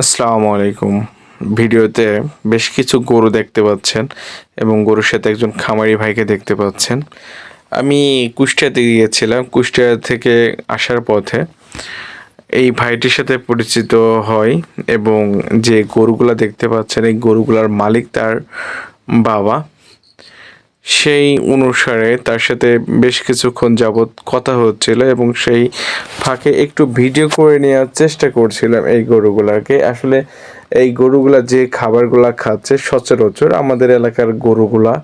আসসালামু আলাইকুম। ভিডিওতে বেশ কিছু গরু দেখতে পাচ্ছেন এবং গরুর সাথে একজন খামারি ভাইকে দেখতে পাচ্ছেন। আমি কুষ্টিয়াতে গিয়েছিলাম, কুষ্টিয়া থেকে আসার পথে এই ভাইটির সাথে পরিচিত হয় এবং যে গরুগুলা দেখতে পাচ্ছেন, এই গরুগুলার মালিক তার বাবা। সেই অনুসারে তার সাথে বেশ কিছুক্ষণ যাবৎ কথা হচ্ছিল এবং সেই ফাঁকে একটু ভিডিও করে নেওয়ার চেষ্টা করছিলাম এই গরুগুলাকে। আসলে এই গরুগুলা যে খাবারগুলা খাচ্ছে সচরাচর আমাদের এলাকার গরুগুলা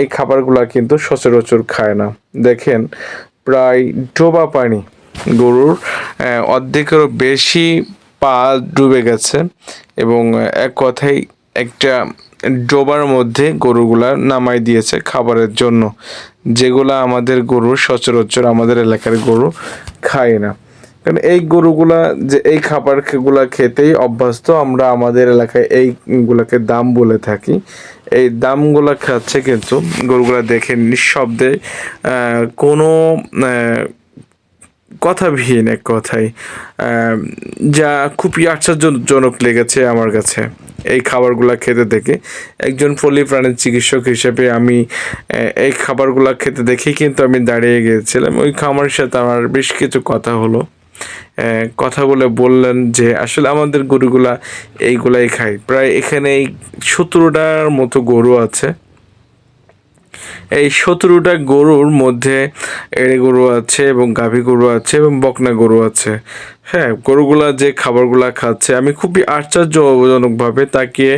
এই খাবারগুলা কিন্তু সচরাচর খায় না। দেখেন, প্রায় ডোবা পানি গরুর অর্ধেকেরও বেশি পা ডুবে গেছে এবং এক কথায় একটা ডোবার মধ্যে গরুগুলা নামাই দিয়েছে খাবারের জন্য। যেগুলা আমাদের গরু সচরাচর আমাদের এলাকার গরু খায় না। কারণ এই গরুগুলা যে এই খাবারগুলা খেতেই অভ্যস্ত, আমরা আমাদের এলাকায় এইগুলাকে দাম বলে থাকি। এই দামগুলা খাচ্ছে কিন্তু গরুগুলা দেখে নিঃশব্দে কোনো কথাবিহীন এক কথায় যা খুবই আশ্চর্যজনক লেগেছে আমার কাছে। এই খাবারগুলো খেতে দেখে একজন পল্লী প্রাণীর চিকিৎসক হিসেবে আমি এই খাবারগুলো খেতে দেখেই কিন্তু আমি দাঁড়িয়ে গিয়েছিলাম। ওই খামারের সাথে আমার বেশ কিছু কথা হলো। কথা বলে বললেন যে, আসলে আমাদের গরুগুলা এইগুলাই খায়। প্রায় এখানে এই সতেরোটার মতো গরু আছে। এই সতেরোটা গরুর মধ্যে এড়ে গরু আছে এবং গাভী গরু আছে এবং বকনা গরু আছে। হ্যাঁ গরুগুলা যে খাবারগুলা খাচ্ছে, আমি খুবই আশ্চর্যজনকভাবে তাকিয়ে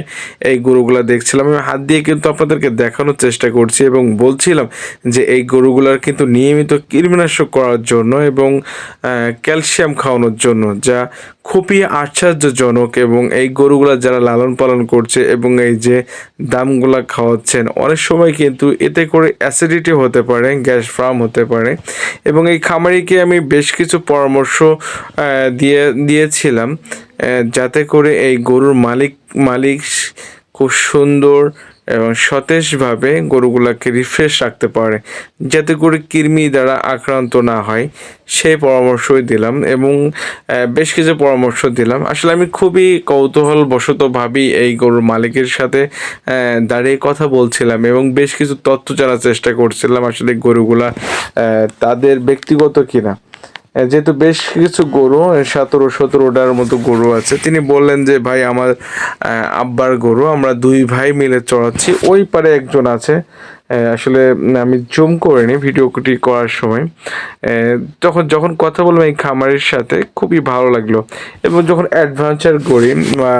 এই গরুগুলা দেখছিলাম। আমি হাত দিয়ে কিন্তু আপনাদেরকে দেখানোর চেষ্টা করছি এবং বলছিলাম যে এই গরুগুলার কিন্তু নিয়মিত কীটনাশক করার জন্য এবং ক্যালসিয়াম খাওয়ানোর জন্য, যা খুবই আশ্চর্যজনক এবং এই গরুগুলা যারা লালন পালন করছে এবং এই যে দামগুলা খাওয়াচ্ছেন, অনেক সময় কিন্তু এতে করে অ্যাসিডিটি হতে পারে গ্যাস ফার্ম হতে পারে। এবং এই খামারিকে আমি বেশ কিছু পরামর্শ দিয়ে, দিয়েছিলাম যাতে করে এই গরুর মালিক মালিক খুব সুন্দর এবং সতেজভাবে গরুগুলাকে রিফ্রেশ রাখতে পারে। যাতে করে কৃমি দ্বারা আক্রান্ত না হয়, সেই পরামর্শই দিলাম এবং বেশ কিছু পরামর্শ দিলাম। আসলে আমি খুবই কৌতূহল বশতভাবেই এই গরুর মালিকের সাথে দাঁড়িয়ে কথা বলছিলাম এবং বেশ কিছু তথ্য জানার চেষ্টা করছিলাম আসলে গরুগুলা তাদের ব্যক্তিগত কিনা। যেহেতু বেশ কিছু গরু সতেরো, সতেরোটার মতো গরু আছে। তিনি বললেন যে, ভাই, আমার আব্বার গরু, আমরা দুই ভাই মিলে চড়াচ্ছি। ওই পারে একজন আছে। আসলে আমি জুম করিনি ভিডিওটি করার সময়। তখন, যখন কথা বললাম এই খামারের সাথে, খুবই ভালো লাগল। এবং যখন অ্যাডভেঞ্চার করি বা